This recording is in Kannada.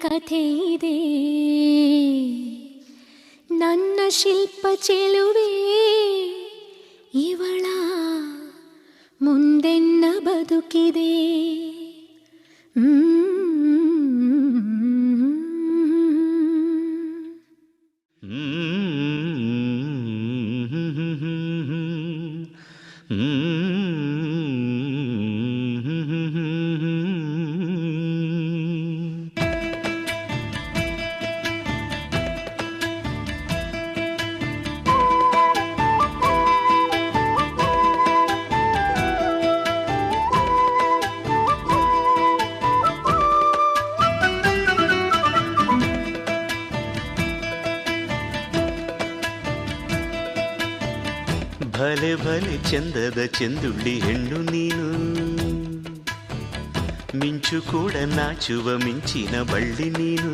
ಕಥೆ ಇದೆ. ನನ್ನ ಶಿಲ್ಪ ಚೆಲುವೆ ಇವಳ ಮುಂದೆನ್ನ ಬದುಕಿದೆ. ಹ್ಮ್. ಭಲೆ ಭಲೆ ಚಂದದ ಚೆಂದುಳ್ಳಿ ಹೆಣ್ಣು ನೀನು ಮಿಂಚು ಕೂಡ ನಾಚುವ ಮಿಂಚಿನ ಬಳ್ಳಿ ನೀನು